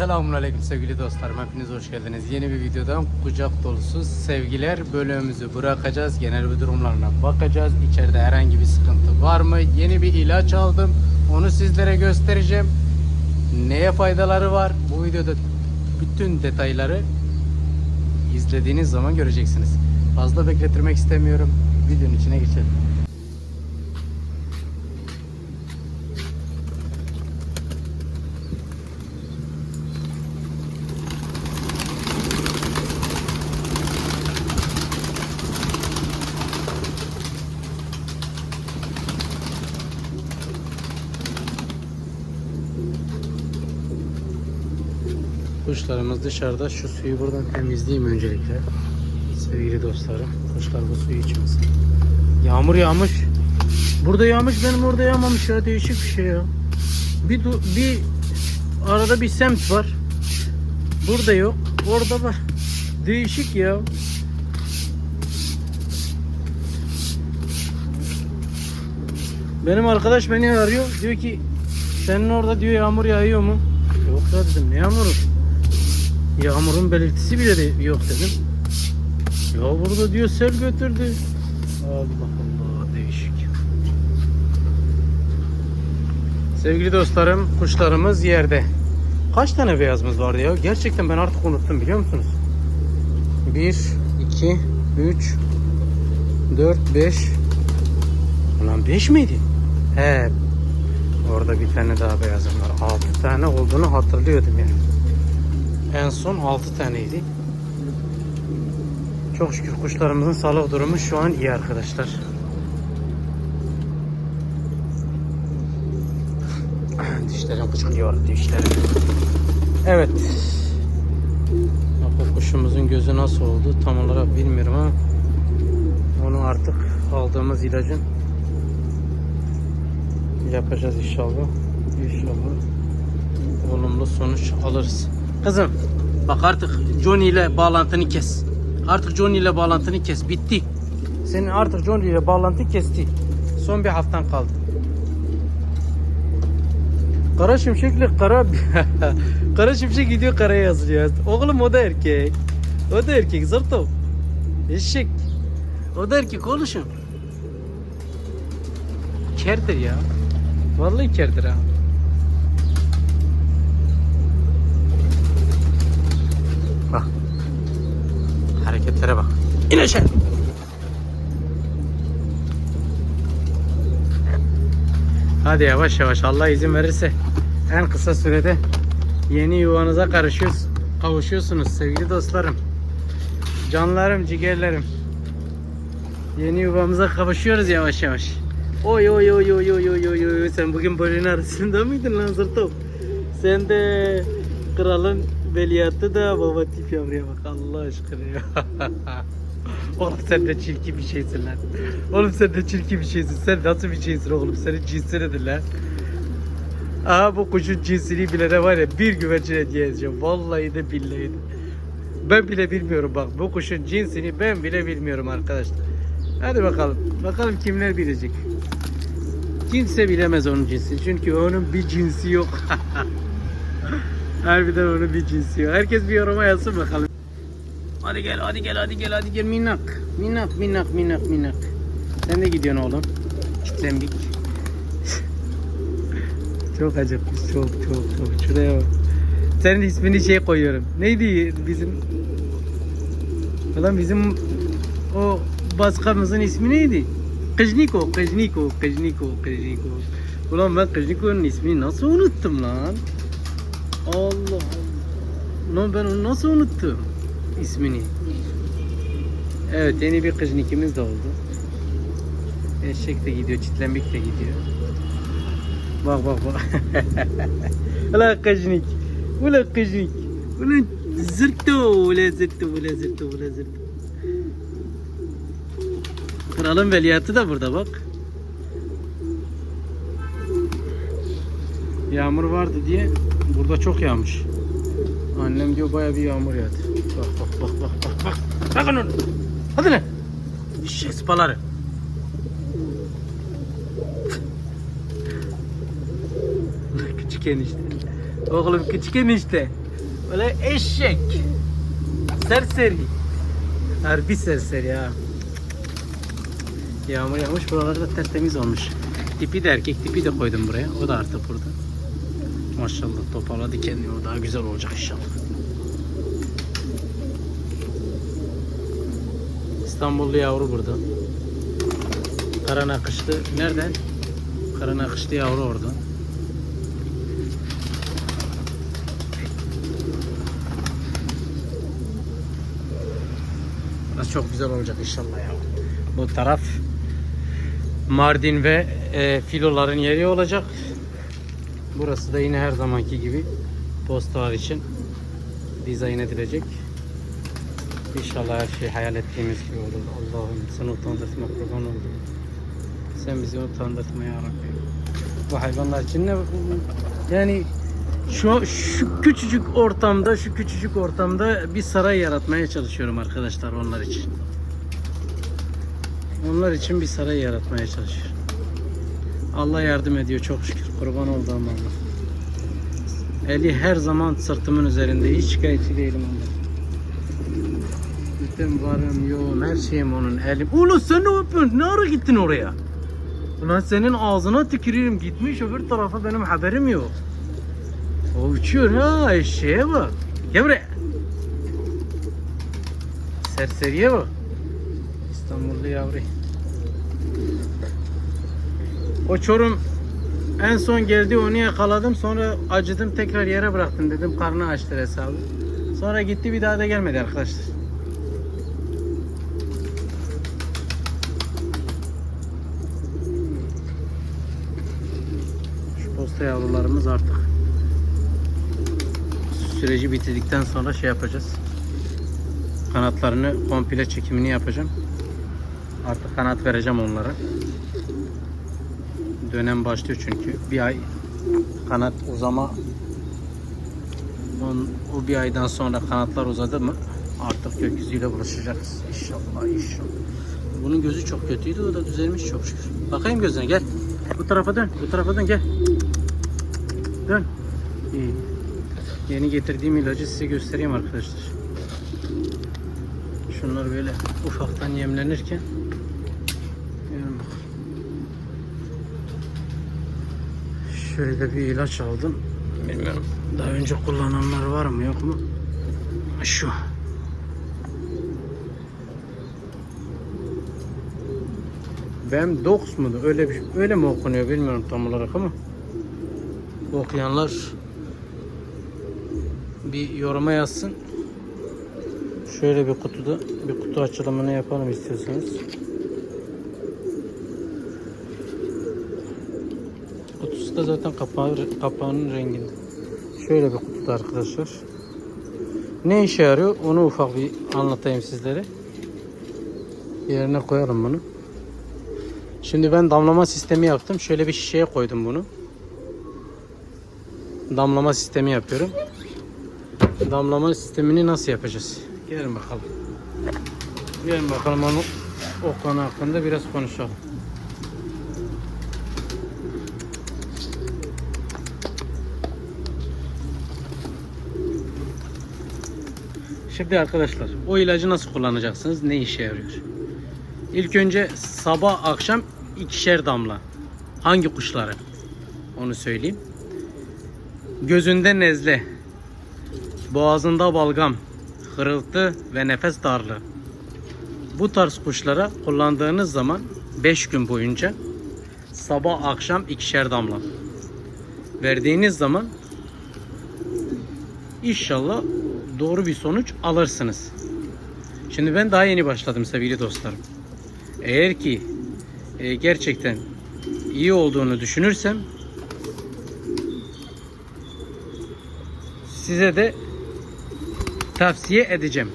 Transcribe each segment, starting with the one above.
Selamun Aleyküm sevgili dostlarım. Hepiniz hoş geldiniz. Yeni bir videodan kucak dolusu sevgiler bölümümüzü bırakacağız. Genel bir durumlarına bakacağız. İçeride herhangi bir sıkıntı var mı? Yeni bir ilaç aldım. Onu sizlere göstereceğim. Neye faydaları var? Bu videoda bütün detayları izlediğiniz zaman göreceksiniz. Fazla bekletirmek istemiyorum. Videonun içine geçelim. Kuşlarımız dışarıda. Şu suyu buradan temizleyeyim öncelikle. Sevgili dostlarım. Kuşlar bu suyu içmesin. Yağmur yağmış. Burada yağmış benim orada yağmamış ya. Değişik bir şey ya. Bir, bir arada bir semt var. Burada yok. Orada var. Değişik ya. Benim arkadaş beni arıyor. Diyor ki senin orada diyor yağmur yağıyor mu? Yok dedim ne yağmuru? Yağmurun belirtisi bile yok dedim. Ya burada diyor sel götürdü. Allah Allah değişik. Sevgili dostlarım kuşlarımız yerde. Kaç tane beyazımız vardı ya? Gerçekten ben artık unuttum biliyor musunuz? 1, 2, 3, 4, 5 Ulan 5 miydi? He. Orada bir tane daha beyazım var. 6 tane olduğunu hatırlıyordum yani. En son 6 taneydi. Çok şükür kuşlarımızın sağlık durumu şu an iyi arkadaşlar. Dişlerim kıçkılıyor dişlerim. Evet. O kuşumuzun gözü nasıl oldu tam olarak bilmiyorum ama onu artık aldığımız ilacın yapacağız inşallah. İnşallah olumlu sonuç alırız. Kızım bak artık Johnny ile bağlantını kes. Artık Johnny ile bağlantını kes. Bitti. Senin artık Johnny ile bağlantı kesti. Son bir haftan kaldı. Kara şimşekle kara kara şimşek gidiyor karaya yazılıyor. Oğlum o da erkek. O da erkek zırto. Eşek. O da erkek oluşum. Kerdir ya. Vallahi kerdir ha. Bak. Hareketlere bak. İn aşağı. Hadi yavaş yavaş Allah izin verirse en kısa sürede yeni yuvanıza karışıyoruz, kavuşuyorsunuz sevgili dostlarım. Canlarım, ciğerlerim. Yeni yuvamıza kavuşuyoruz yavaş yavaş. Oy oy oy oy oy oy oy oy sen bugün bolin arasında mıydın lan zırtop? Sen de kralın veliahtı da baba tip yavruya bak Allah aşkına ya. oğlum sen de çirkin bir şeysin lan. Oğlum sen de çirkin bir şeysin. Sen nasıl bir şeysin oğlum? Senin cinsi nedir lan? Aha bu kuşun cinsini bilene var ya bir güvercin hediye edeceğim. Vallahi de billahi de. Ben bile bilmiyorum bak bu kuşun cinsini ben bile bilmiyorum arkadaşlar. Hadi bakalım. Bakalım kimler bilecek. Kimse bilemez onun cinsini. Çünkü onun bir cinsi yok. Harbiden onun bir cinsi yok. Herkes bir yoruma yazsın bakalım. Hadi gel, hadi gel, hadi gel, hadi gel minnak. Minnak, minnak, minnak, minnak. Sen de gidiyorsun oğlum. Kitlendik. çok acıkmış, çok, çok, çok. Şuraya bak. Senin ismini şey koyuyorum. Neydi bizim? Ulan bizim o başkamızın ismi neydi? Kıjniko, Kıjniko, Kıjniko, Kıjniko. Ulan ben Kıjniko'nun ismini nasıl unuttum lan? Allah Allah. Lan ben onu nasıl unuttum? ismini. Evet yeni bir Kıjnikimiz de oldu. Eşek de gidiyor, çitlenbik de gidiyor. Bak bak bak. Ulan Kıjnik. Ulan Kıjnik. Ulan zırto, ulan zırto, ulan zırto, ulan zırto. Kralın veliahtı da burada bak. Yağmur vardı diye burada çok yağmış. Annem diyor baya bir yağmur yağdı. Bak bak bak bak bak bak. Bakın onu. Hadi lan. Şey sıpaları. küçük enişte. Oğlum küçük enişte. Öyle eşek. Serseri. Harbi serseri ya. Yağmur yağmış buralar da tertemiz olmuş. Tipi de erkek tipi de koydum buraya. O da artık burada. Maşallah toparladı kendini. Daha güzel olacak inşallah. İstanbullu yavru burada. Kara nakışlı. Nereden? Kara nakışlı yavru orada. Burası çok güzel olacak inşallah ya. Bu taraf Mardin ve e, filoların yeri olacak. Burası da yine her zamanki gibi postalar için dizayn edilecek. İnşallah her şey hayal ettiğimiz gibi olur. Allah'ım seni utandırtma kurban oldum. Sen bizi utandırtma ya Rabbi. Bu hayvanlar için ne yani şu şu küçücük ortamda şu küçücük ortamda bir saray yaratmaya çalışıyorum arkadaşlar onlar için. Onlar için bir saray yaratmaya çalışıyorum. Allah yardım ediyor çok şükür. Kurban olduğum Allah. Eli her zaman sırtımın üzerinde. Hiç şikayetçi değilim ondan. Bütün varım, yoğum, her şeyim onun elim. Ulan sen ne yapıyorsun? Ne ara gittin oraya? Ulan senin ağzına tüküreyim. Gitmiş öbür tarafa benim haberim yok. O uçuyor ha eşeğe bak. Gel buraya. Serseriye bak. İstanbullu yavru. O çorum en son geldi onu yakaladım sonra acıdım tekrar yere bıraktım dedim karnı açtı hesabı. Sonra gitti bir daha da gelmedi arkadaşlar. Şu posta yavrularımız artık süreci bitirdikten sonra şey yapacağız. Kanatlarını komple çekimini yapacağım. Artık kanat vereceğim onlara. Dönem başlıyor çünkü. Bir ay kanat uzama on, o bir aydan sonra kanatlar uzadı mı artık gökyüzüyle buluşacağız. İnşallah inşallah. Bunun gözü çok kötüydü o da düzelmiş çok şükür. Bakayım gözüne gel. Bu tarafa dön. Bu tarafa dön gel. Dön. İyi. Yeni getirdiğim ilacı size göstereyim arkadaşlar. Şunlar böyle ufaktan yemlenirken Görün bak. Şöyle bir ilaç aldım. Bilmiyorum. Daha önce kullananlar var mı yok mu? Şu. Bem Dox mu? Öyle bir öyle mi okunuyor bilmiyorum tam olarak ama okuyanlar bir yoruma yazsın. Şöyle bir kutuda bir kutu açılımını yapalım istiyorsanız. Kutusu da zaten kapağı, kapağının renginde. Şöyle bir kutuda arkadaşlar. Ne işe yarıyor onu ufak bir anlatayım sizlere. Yerine koyalım bunu. Şimdi ben damlama sistemi yaptım. Şöyle bir şişeye koydum bunu. Damlama sistemi yapıyorum. Damlama sistemini nasıl yapacağız? Gelin bakalım. Gelin bakalım onu o konu hakkında biraz konuşalım. Şimdi arkadaşlar o ilacı nasıl kullanacaksınız? Ne işe yarıyor? İlk önce sabah akşam ikişer damla. Hangi kuşları? Onu söyleyeyim. Gözünde nezle, boğazında balgam, hırıltı ve nefes darlığı. Bu tarz kuşlara kullandığınız zaman 5 gün boyunca sabah akşam ikişer damla verdiğiniz zaman inşallah doğru bir sonuç alırsınız. Şimdi ben daha yeni başladım sevgili dostlarım. Eğer ki e, gerçekten iyi olduğunu düşünürsem size de tavsiye edeceğim.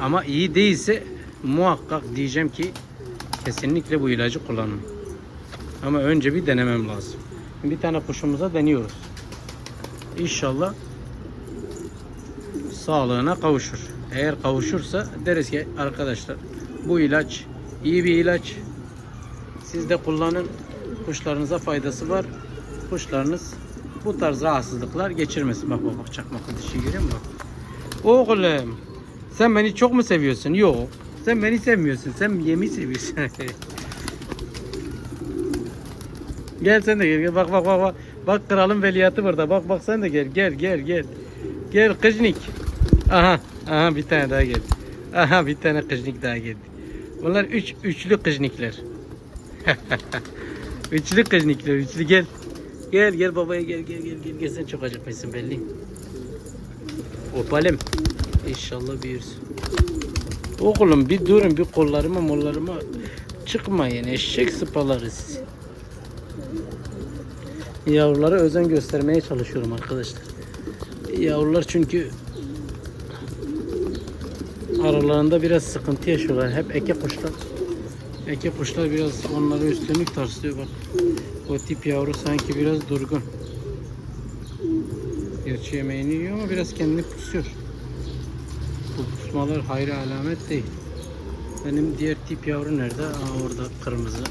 Ama iyi değilse muhakkak diyeceğim ki kesinlikle bu ilacı kullanın. Ama önce bir denemem lazım. Bir tane kuşumuza deniyoruz. İnşallah sağlığına kavuşur. Eğer kavuşursa deriz ki arkadaşlar bu ilaç iyi bir ilaç. Siz de kullanın. Kuşlarınıza faydası var. Kuşlarınız bu tarz rahatsızlıklar geçirmesin. Bak bak bak çakmaklı dişi görüyor musun? Bak. Oğlum. Sen beni çok mu seviyorsun? Yok. Sen beni sevmiyorsun. Sen yemi seviyorsun. gel sen de gel. Bak bak bak bak. Bak kralın veliahtı burada. Bak bak sen de gel. Gel gel gel. Gel kıznik. Aha. Aha bir tane daha geldi. Aha bir tane kıznik daha geldi. Bunlar üç üçlü kıznikler. üçlü kıznikler. Üçlü gel. Gel gel babaya gel gel gel gel. gel. Sen çok acıkmışsın belli. Opalem. İnşallah büyürsün. Oğlum bir durun bir kollarıma mollarıma çıkmayın eşek sıpaları siz. Yavrulara özen göstermeye çalışıyorum arkadaşlar. Yavrular çünkü aralarında biraz sıkıntı yaşıyorlar. Hep eke kuşlar. Eke kuşlar biraz onlara üstünlük taslıyor bak. O tip yavru sanki biraz durgun. Gerçi yemeğini yiyor ama biraz kendini pusuyor. Bu pusmalar hayra alamet değil. Benim diğer tip yavru nerede? Aa orada kırmızı.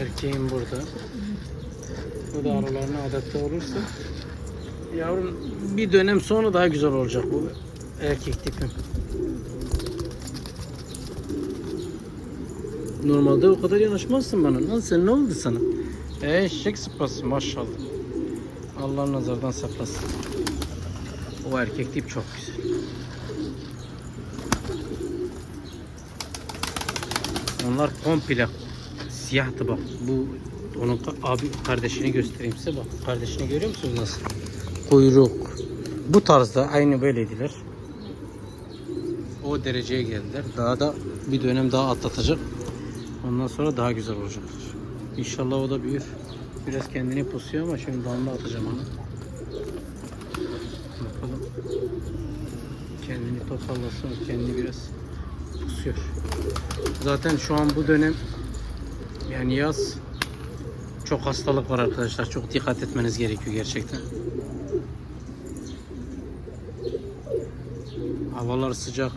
Erkeğim burada. O da aralarına adapte olursa yavrum bir dönem sonra daha güzel olacak bu erkek tipim. Normalde o kadar yanaşmazsın bana. Lan sen ne oldu sana? Eşek sıpası maşallah. Allah nazardan saklasın. O erkek tip çok güzel. Onlar komple siyahtı bak. Bu onun abi kardeşini göstereyim size bak. Kardeşini görüyor musunuz nasıl? Kuyruk. Bu tarzda aynı böyleydiler. O dereceye geldiler. Daha da bir dönem daha atlatacak. Ondan sonra daha güzel olacaklar. İnşallah o da büyür. Biraz kendini pusuyor ama şimdi damla atacağım onu. Bakalım. Kendini toparlasın. Kendini biraz pusuyor. Zaten şu an bu dönem yani yaz çok hastalık var arkadaşlar. Çok dikkat etmeniz gerekiyor gerçekten. Havalar sıcak.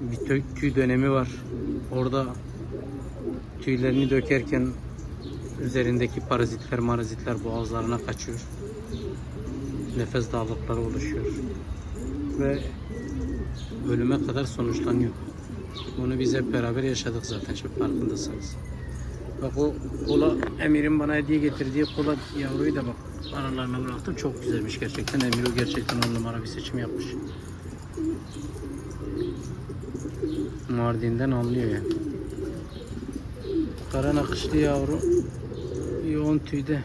Bir tüy, dönemi var. Orada tüylerini dökerken üzerindeki parazitler marazitler boğazlarına kaçıyor. Nefes darlıkları oluşuyor. Ve ölüme kadar sonuçlanıyor. Bunu biz hep beraber yaşadık zaten çok farkındasınız. Bak o kola Emir'in bana hediye getirdiği kola yavruyu da bak aralarına bıraktım. Çok güzelmiş gerçekten. Emir o gerçekten on numara bir seçim yapmış. Mardin'den anlıyor yani. Kara nakışlı yavru yoğun tüyde.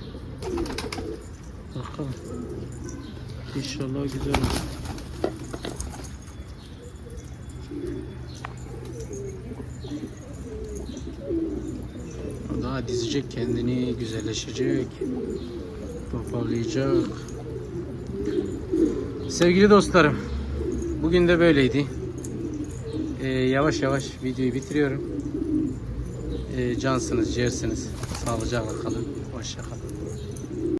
Bakalım. İnşallah güzel olur. Dizecek kendini, güzelleşecek, toparlayacak. Sevgili dostlarım, bugün de böyleydi. Ee, yavaş yavaş videoyu bitiriyorum. Ee, cansınız, ciğersiniz. Sağlıcakla kalın. Hoşça kalın.